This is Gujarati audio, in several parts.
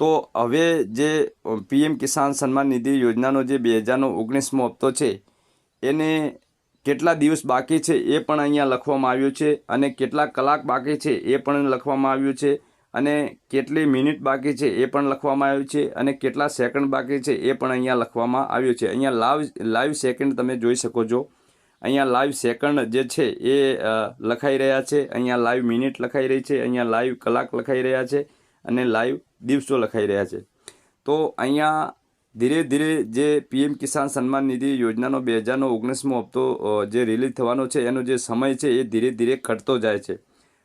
તો હવે જે પીએમ કિસાન સન્માન નિધિ યોજનાનો જે બે હજારનો ઓગણીસમો હપ્તો છે, એને કેટલા દિવસ બાકી છે એ પણ અહીંયા લખવામાં આવ્યું છે અને કેટલા કલાક બાકી છે એ પણ લખવામાં આવ્યું છે અને કેટલી મિનિટ બાકી છે એ પણ લખવામાં આવ્યું છે અને કેટલા સેકન્ડ બાકી છે એ પણ અહીંયા લખવામાં આવ્યું છે. અહીંયા લાઈવ લાઈવ સેકન્ડ તમે જોઈ શકો છો. અહીંયા લાઈવ સેકન્ડ જે છે એ લખાઈ રહ્યા છે. અહીંયા લાઈવ મિનિટ લખાઈ રહી છે. અહીંયા લાઈવ કલાક લખાઈ રહ્યા છે અને લાઈવ દિવસો લખાઈ રહ્યા છે. તો અહીંયા ધીરે ધીરે જે પીએમ કિસાન સન્માન નિધિ યોજનાનો બે હજારનો ઓગણીસમો હપ્તો જે રિલીઝ થવાનો છે, એનો જે સમય છે એ ધીરે ધીરે ઘટતો જાય છે.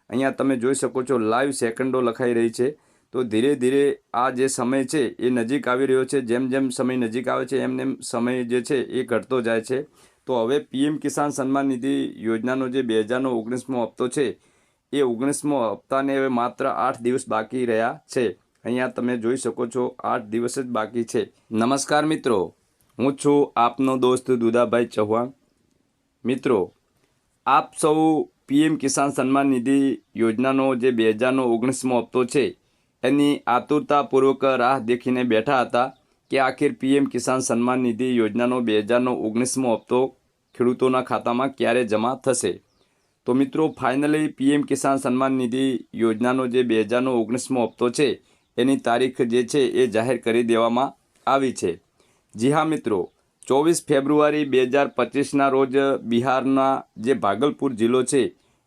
અહીંયા તમે જોઈ શકો છો લાઈવ સેકન્ડો લખાઈ રહી છે. તો ધીરે ધીરે આ જે સમય છે એ નજીક આવી રહ્યો છે. જેમ જેમ સમય નજીક આવે છે એમ સમય જે છે એ ઘટતો જાય છે. તો હવે પીએમ કિસાન સન્માન નિધિ યોજનાનો જે બે હજારનો ઓગણીસમો હપ્તો છે, એ ઓગણીસમો હપ્તાને હવે માત્ર આઠ દિવસ બાકી રહ્યા છે. અહીંયા તમે જોઈ શકો છો આઠ દિવસ જ બાકી છે. નમસ્કાર મિત્રો, હું છું આપનો દોસ્ત દુદાભાઈ ચૌહાણ. મિત્રો, આપ સૌ પીએમ કિસાન સન્માન નિધિ યોજનાનો જે બે હજારનો ઓગણીસમો હપ્તો છે, એની આતુરતાપૂર્વક રાહ દેખીને બેઠા હતા કે આખિર પીએમ કિસાન સન્માન નિધિ યોજનાનો બે હજારનો ઓગણીસમો હપ્તો ખેડૂતોના ખાતામાં ક્યારે જમા થશે? તો મિત્રો, ફાઇનલી પીએમ કિસાન સન્માન નિધિ યોજનાનો જે બે હજારનો ઓગણીસમો હપ્તો છે એની તારીખ જે છે એ જાહેર કરી દેવામાં આવી છે. જી હા, મિત્રો. ચોવીસ ફેબ્રુઆરી બે હજાર પચીસના રોજ બિહારના જે ભાગલપુર જિલ્લો છે,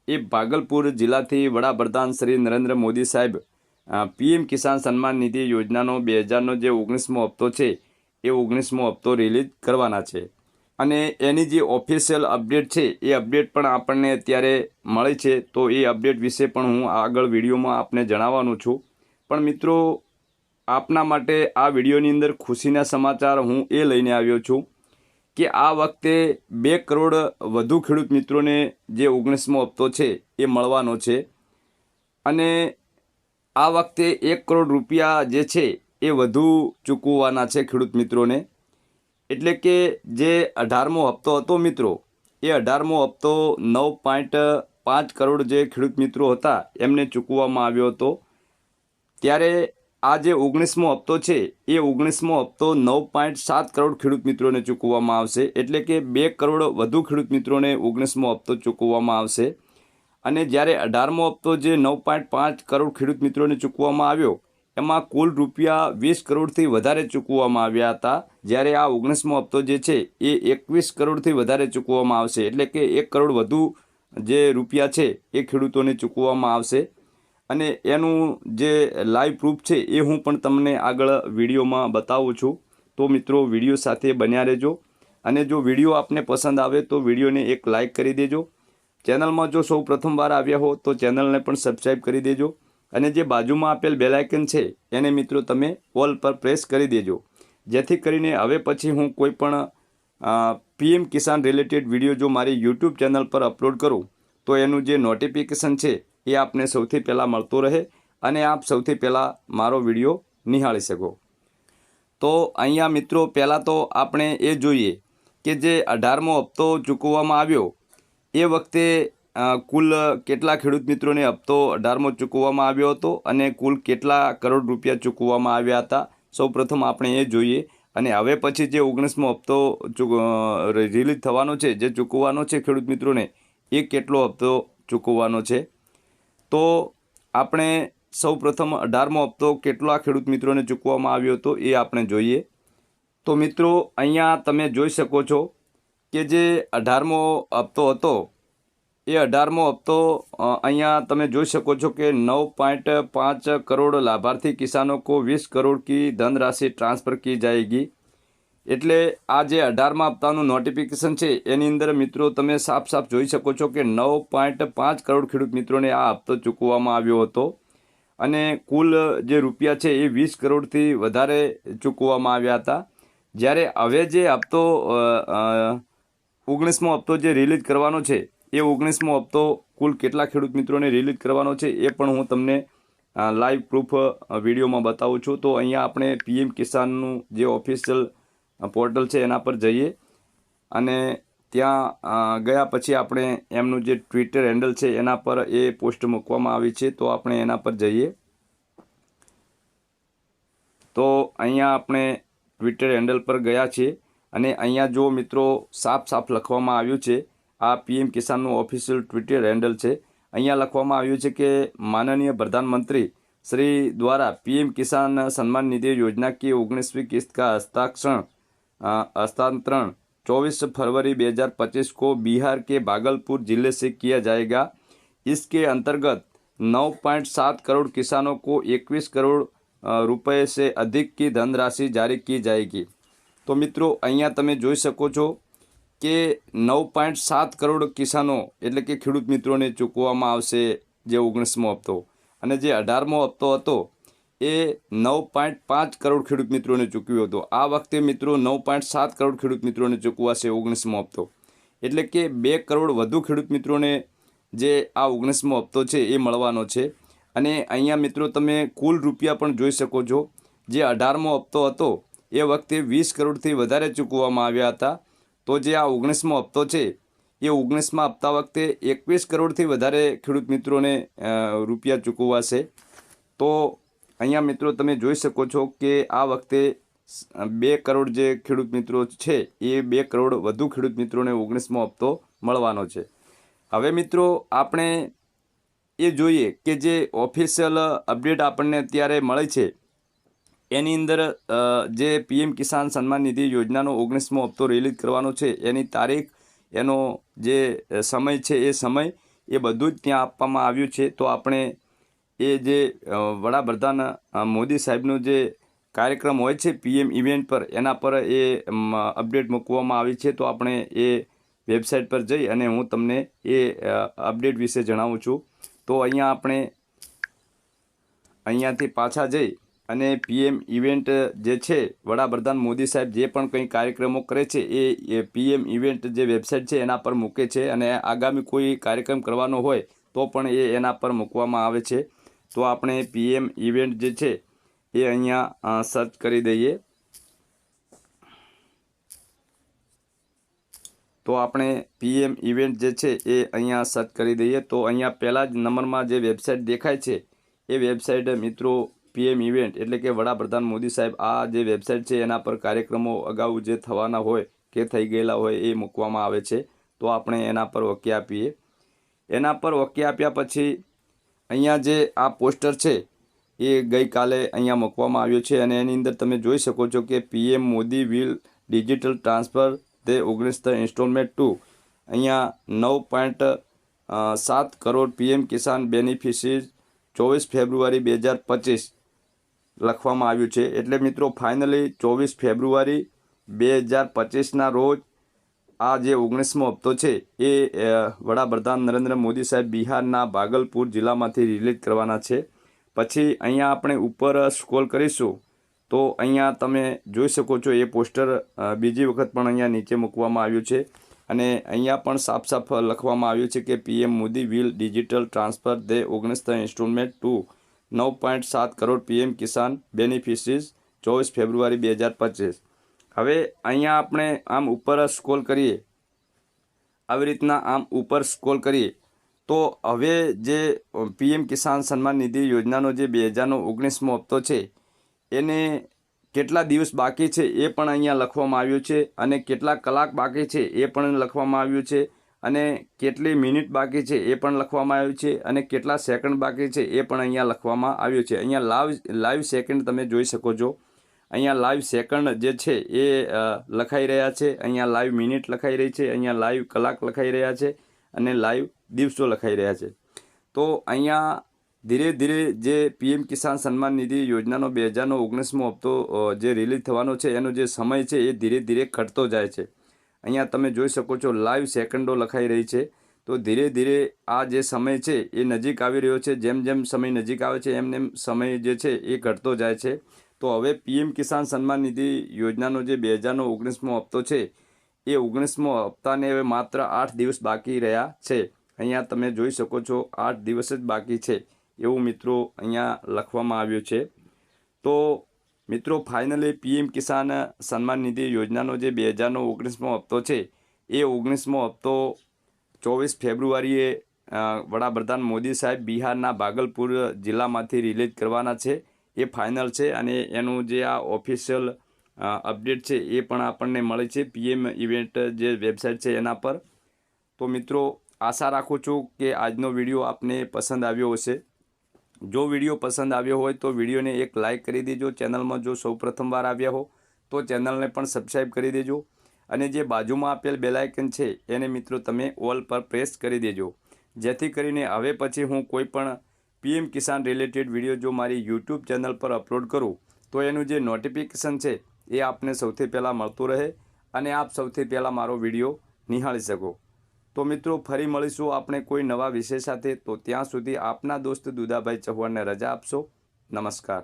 એ ભાગલપુર જિલ્લાથી વડાપ્રધાન શ્રી નરેન્દ્ર મોદી સાહેબ પીએમ કિસાન સન્માન નિધિ યોજનાનો બે હજારનો જે ઓગણીસમો હપ્તો છે, એ ઓગણીસમો હપ્તો રિલીઝ કરવાના છે. અને એની જે ઓફિશિયલ અપડેટ છે, એ અપડેટ પણ આપણને અત્યારે મળે છે. તો એ અપડેટ વિશે પણ હું આગળ વિડીયોમાં આપને જણાવવાનું છું. પણ મિત્રો, આપના માટે આ વિડીયોની અંદર ખુશીના સમાચાર હું એ લઈને આવ્યો છું કે આ વખતે બે કરોડ વધુ ખેડૂત મિત્રોને જે ઓગણીસમો હપ્તો છે એ મળવાનો છે અને આ વખતે એક કરોડ રૂપિયા જે છે એ વધુ ચૂકવવાના છે ખેડૂત મિત્રોને. એટલે કે જે અઢારમો હપ્તો હતો મિત્રો, એ અઢારમો હપ્તો નવ પોઈન્ટ પાંચ કરોડ જે ખેડૂત મિત્રો હતા એમને ચૂકવવામાં આવ્યો હતો. ત્યારે આ જે ઓગણીસમો હપ્તો છે, એ ઓગણીસમો હપ્તો નવ પોઈન્ટ સાત કરોડ ખેડૂત મિત્રોને ચૂકવવામાં આવશે. એટલે કે બે કરોડ વધુ ખેડૂત મિત્રોને ઓગણીસમો હપ્તો ચૂકવવામાં આવશે. અને જ્યારે અઢારમો હપ્તો જે નવ પોઈન્ટ પાંચ કરોડ ખેડૂત મિત્રોને ચૂકવવામાં આવ્યો, એમાં કુલ રૂપિયા વીસ કરોડથી વધારે ચૂકવવામાં આવ્યા હતા. જ્યારે આ ઓગણીસમો હપ્તો જે છે, એ એકવીસ કરોડથી વધારે ચૂકવવામાં આવશે. એટલે કે એક કરોડ વધુ જે રૂપિયા છે, એ ખેડૂતોને ચૂકવવામાં આવશે. અને એનું જે લાઈવ પ્રૂફ છે એ હું પણ તમને આગળ વિડીયોમાં બતાવું છું. તો મિત્રો, વીડિયો સાથે બન્યા રહેજો. અને જો વીડિયો આપને પસંદ આવે તો વિડીયોને એક લાઈક કરી દેજો. ચેનલમાં જો સૌ પ્રથમવાર આવ્યા હો તો ચેનલને પણ સબસ્ક્રાઈબ કરી દેજો. અને જે બાજુમાં આપેલ બેલાઇકન છે, એને મિત્રો તમે ઓલ પર પ્રેસ કરી દેજો. જેથી કરીને હવે પછી હું કોઈ પણ પીએમ કિસાન રિલેટેડ વીડિયો જો મારી યુટ્યુબ ચેનલ પર અપલોડ કરું, તો એનું જે નોટિફિકેશન છે એ આપને સૌથી પહેલાં મળતો રહે અને આપ સૌથી પહેલાં મારો વીડિયો નિહાળી શકો. તો અહીંયા મિત્રો, પહેલાં તો આપણે એ જોઈએ કે જે અઢારમો હપ્તો ચૂકવવામાં આવ્યો, એ વખતે કુલ કેટલા ખેડૂત મિત્રોને હપ્તો અઢારમો ચૂકવવામાં આવ્યો હતો અને કુલ કેટલા કરોડ રૂપિયા ચૂકવવામાં આવ્યા હતા? સૌપ્રથમ આપણે એ જોઈએ અને હવે પછી જે ઓગણીસમો હપ્તો રિલીઝ થવાનો છે, જે ચૂકવવાનો છે ખેડૂત મિત્રોને, એ કેટલો હપ્તો ચૂકવવાનો છે? તો આપણે સૌ પ્રથમ અઢારમો હપ્તો કેટલા ખેડૂત મિત્રોને ચૂકવવામાં આવ્યો હતો એ આપણે જોઈએ. તો મિત્રો, અહીંયા તમે જોઈ શકો છો કે જે અઢારમો હપ્તો હતો, એ અઢારમો હપ્તો અહીંયા તમે જોઈ શકો છો કે નવ પોઈન્ટ પાંચ કરોડ લાભાર્થી કિસાનો કો વીસ કરોડ કી ધનરાશि ટ્રાન્સફર કી જાયગી. એટલે આ જે અઢારમા હપ્તાનું નોટિફિકેશન છે, એની અંદર મિત્રો તમે સાફ સાફ જોઈ શકો છો કે નવ પોઈન્ટ પાંચ કરોડ ખેડૂત મિત્રોને આ હપ્તો ચૂકવવામાં આવ્યો હતો. અને કુલ જે રૂપિયા છે એ વીસ કરોડથી વધારે ચૂકવવામાં આવ્યા હતા. જ્યારે હવે જે હપ્તો ઓગણીસમો હપ્તો જે રિલીઝ કરવાનો છે, એ ઓગણીસમો હપ્તો કુલ કેટલા ખેડૂત મિત્રોને રિલીઝ કરવાનો છે, એ પણ હું તમને લાઈવ પ્રૂફ વિડીયોમાં બતાવું છું. તો અહીંયા આપણે પીએમ કિસાનનું જે ઓફિશિયલ પોર્ટલ છે એના પર જઈએ. અને ત્યાં ગયા પછી આપણે એમનું જે ટ્વિટર હેન્ડલ છે એના પર એ પોસ્ટ મૂકવામાં આવી છે, તો આપણે એના પર જઈએ. તો અહીંયા આપણે ટ્વિટર હેન્ડલ પર ગયા છીએ. અને અહીંયા જો મિત્રો સાફ સાફ લખવામાં આવ્યું છે, આ પીએમ કિસાનનું ઓફિશિયલ ટ્વિટર હેન્ડલ છે. અહીંયા લખવામાં આવ્યું છે કે, માનનીય પ્રધાનમંત્રી, શ્રી દ્વારા પીએમ કિસાન સન્માન નિધિ યોજના કે ઓગણીસમી કિસ્ત કા હસ્તાક્ષર हस्तांतरण 24 फरवरी 2025 को बिहार के भागलपुर जिले से किया जाएगा इसके अंतर्गत 9.7 करोड़ किसानों को 21 करोड़ अ, रुपए से अधिक की धनराशि जारी की जाएगी તો મિત્રો અહીંયા તમે જોઈ શકો છો કે નવ પોઈન્ટ સાત કરોડ કિસાનો એટલે કે ખેડૂત મિત્રોને ચૂકવવામાં આવશે જે ઓગણીસમો હપ્તો અને જે અઢારમો હપ્તો હતો એ નવ પોઈન્ટ પાંચ કરોડ ખેડૂત મિત્રોને ચૂકવ્યો હતો. આ વખતે મિત્રો નવ પોઈન્ટ સાત કરોડ ખેડૂત મિત્રોને ચૂકવાશે ઓગણીસમો હપ્તો. એટલે કે બે કરોડ વધુ ખેડૂત મિત્રોને જે આ ઓગણીસમો હપ્તો છે એ મળવાનો છે. અને અહીંયા મિત્રો તમે કુલ રૂપિયા પણ જોઈ શકો છો. જે અઢારમો હપ્તો હતો, એ વખતે વીસ કરોડથી વધારે ચૂકવવામાં આવ્યા હતા. તો જે આ ઓગણીસમો હપ્તો છે, એ ઓગણીસમાં હપ્તા વખતે એકવીસ કરોડથી વધારે ખેડૂત મિત્રોને રૂપિયા ચૂકવાશે. તો અહીંયા મિત્રો તમે જોઈ શકો છો કે આ વખતે બે કરોડ જે ખેડૂત મિત્રો છે, એ બે કરોડ વધુ ખેડૂત મિત્રોને ઓગણીસમો હપ્તો મળવાનો છે. હવે મિત્રો આપણે એ જોઈએ કે જે ઓફિશિયલ અપડેટ આપણને અત્યારે મળે છે, એની અંદર જે પીએમ કિસાન સન્માન નિધિ યોજનાનો ઓગણીસમો હપ્તો રિલીઝ કરવાનો છે, એની તારીખ, એનો જે સમય છે એ સમય, એ બધું જ ત્યાં આપવામાં આવ્યું છે. તો આપણે એ જે વડાપ્રધાન મોદી સાહેબનો જે કાર્યક્રમ હોય છે, પીએમ ઇવેન્ટ પર, એના પર એ અપડેટ મૂકવામાં આવી છે, તો આપણે એ વેબસાઇટ પર જઈ અને હું તમને એ અપડેટ વિશે જણાવું છું. તો અહીંયા આપણે અહીંયાથી પાછા જઈ અને પીએમ ઇવેન્ટ જે છે, વડાપ્રધાન મોદી સાહેબ જે પણ કંઈ કાર્યક્રમો કરે છે એ પીએમ ઇવેન્ટ જે વેબસાઇટ છે, એના પર મૂકે છે અને આગામી કોઈ કાર્યક્રમ કરવાનો હોય તો પણ એ એના પર મૂકવામાં આવે છે. તો આપણે પીએમ ઇવેન્ટ જે છે, એ અહીંયા સર્ચ કરી દઈએ. તો આપણે પીએમ ઇવેન્ટ જે છે, એ અહીંયા સર્ચ કરી દઈએ. તો અહીંયા પહેલાં જ નંબરમાં જે વેબસાઇટ દેખાય છે, એ વેબસાઇટ મિત્રો પીએમ ઇવેન્ટ એટલે કે વડાપ્રધાન મોદી સાહેબ, આ જે વેબસાઇટ છે, એના પર કાર્યક્રમો અગાઉ જે થવાના હોય, કે થઈ ગયેલા હોય, એ મૂકવામાં આવે છે. તો આપણે એના પર ઓકે આપીએ. એના પર ઓકે આપ્યા પછી અહીંયા જે આ પોસ્ટર છે, એ ગઈકાલે અહીંયા મૂકવામાં આવ્યો છે અને એની અંદર તમે જોઈ શકો છો કે PM Modi will digital transfer the ઓગણીસ ઇન્સ્ટોલમેન્ટ ટુ. અહીંયા નવ પોઈન્ટ સાત કરોડ પીએમ કિસાન બેનિફિશરીઝ ચોવીસ ફેબ્રુઆરી બે હજાર પચીસ લખવામાં આવ્યું છે. એટલે મિત્રો, ફાઇનલી ચોવીસ ફેબ્રુઆરી બે હજાર પચીસના રોજ આ જે ઓગણીસમો હપ્તો છે, એ વડાપ્રધાન નરેન્દ્ર મોદી સાહેબ બિહારના ભાગલપુર જિલ્લામાંથી રિલીઝ કરવાના છે. પછી અહીંયા આપણે ઉપર સ્ક્રોલ કરીશું, તો અહીંયા તમે જોઈ શકો છો, એ પોસ્ટર બીજી વખત પણ અહીંયા નીચે મૂકવામાં આવ્યું છે. અને અહીંયા પણ સાફ સાફ લખવામાં આવ્યું છે કે, PM Modi will digital transfer the ઓગણીસ ઇન્સ્ટોલમેન્ટ ટુ નવ પોઈન્ટ સાત કરોડ પીએમ કિસાન બેનિફિશરીઝ ચોવીસ ફેબ્રુઆરી બે હજાર પચીસ. હવે અહીંયા આપણે આમ ઉપર સ્કોલ કરીએ. આવી રીતના આમ ઉપર સ્ક્રોલ કરીએ. તો હવે જે પીએમ કિસાન સન્માન નિધિ યોજનાનો જે બે હજારનો ઓગણીસમો હપ્તો છે, એને કેટલા દિવસ બાકી છે એ પણ અહીંયા લખવામાં આવ્યું છે અને કેટલા કલાક બાકી છે એ પણ લખવામાં આવ્યું છે અને કેટલી મિનિટ બાકી છે એ પણ લખવામાં આવ્યું છે અને કેટલા સેકન્ડ બાકી છે એ પણ અહીંયા લખવામાં આવ્યું છે. અહીંયા લાઈવ લાઈવ સેકન્ડ તમે જોઈ શકો છો. અહીંયા લાઈવ સેકન્ડ જે છે એ લખાઈ રહ્યા છે. અહીંયા લાઈવ મિનિટ લખાઈ રહી છે. અહીંયા લાઈવ કલાક લખાઈ રહ્યા છે અને લાઈવ દિવસો લખાઈ રહ્યા છે. તો અહીંયા ધીરે ધીરે જે પીએમ કિસાન સન્માન નિધિ યોજનાનો બે હજારનો ઓગણીસમો હપ્તો જે રિલીઝ થવાનો છે, એનો જે સમય છે એ ધીરે ધીરે ઘટતો જાય છે. અહીંયા તમે જોઈ શકો છો લાઈવ સેકન્ડો લખાઈ રહી છે. તો ધીરે ધીરે આ જે સમય છે એ નજીક આવી રહ્યો છે. જેમ જેમ સમય નજીક આવે છે, એમ એમ સમય જે છે એ ઘટતો જાય છે. તો હવે પીએમ કિસાન સન્માન નિધિ યોજનાનો જે બે હજારનો ઓગણીસમો હપ્તો છે, એ ઓગણીસમો હપ્તાને હવે માત્ર આઠ દિવસ બાકી રહ્યા છે. અહીંયા તમે જોઈ શકો છો, આઠ દિવસ જ બાકી છે એવું મિત્રો અહીંયા લખવામાં આવ્યું છે. તો મિત્રો, ફાઇનલી પીએમ કિસાન સન્માન નિધિ યોજનાનો જે બે હજારનો ઓગણીસમો હપ્તો છે, એ ઓગણીસમો હપ્તો ચોવીસ ફેબ્રુઆરીએ વડાપ્રધાન મોદી સાહેબ બિહારના ભાગલપુર જિલ્લામાંથી રિલીઝ કરવાના છે. એ ફાઇનલ છે અને એનું જે આ ઓફિશિયલ અપડેટ છે એ પણ આપણને મળે છે. પીએમ ઇવેન્ટ જે વેબસાઇટ છે એના પર. તો મિત્રો, આશા રાખું છું કે આજનો વીડિયો આપને પસંદ આવ્યો હશે. જો વીડિયો પસંદ આવ્યો હોય તો વિડીયોને એક લાઇક કરી દેજો. ચેનલમાં જો સૌ પ્રથમવાર આવ્યા હો, તો ચેનલને પણ સબસ્ક્રાઈબ કરી દેજો. અને જે બાજુમાં આપેલ બેલાઇકન છે, એને મિત્રો તમે ઓલ પર પ્રેસ કરી દેજો. જેથી કરીને હવે પછી હું કોઈ પણ પીએમ કિસાન રિલેટેડ વીડિયો જો મારી યુટ્યુબ ચેનલ પર અપલોડ કરું, તો એનું જે નોટિફિકેશન છે, એ આપને સૌથી પહેલાં મળતું રહે અને આપ સૌથી પહેલાં મારો વીડિયો નિહાળી શકો. તો મિત્રો, ફરી મળીશું આપણે કોઈ નવા વિષય સાથે. તો ત્યાં સુધી આપના દોસ્ત દુદાભાઈ ચૌહાણને રજા આપશો. નમસ્કાર.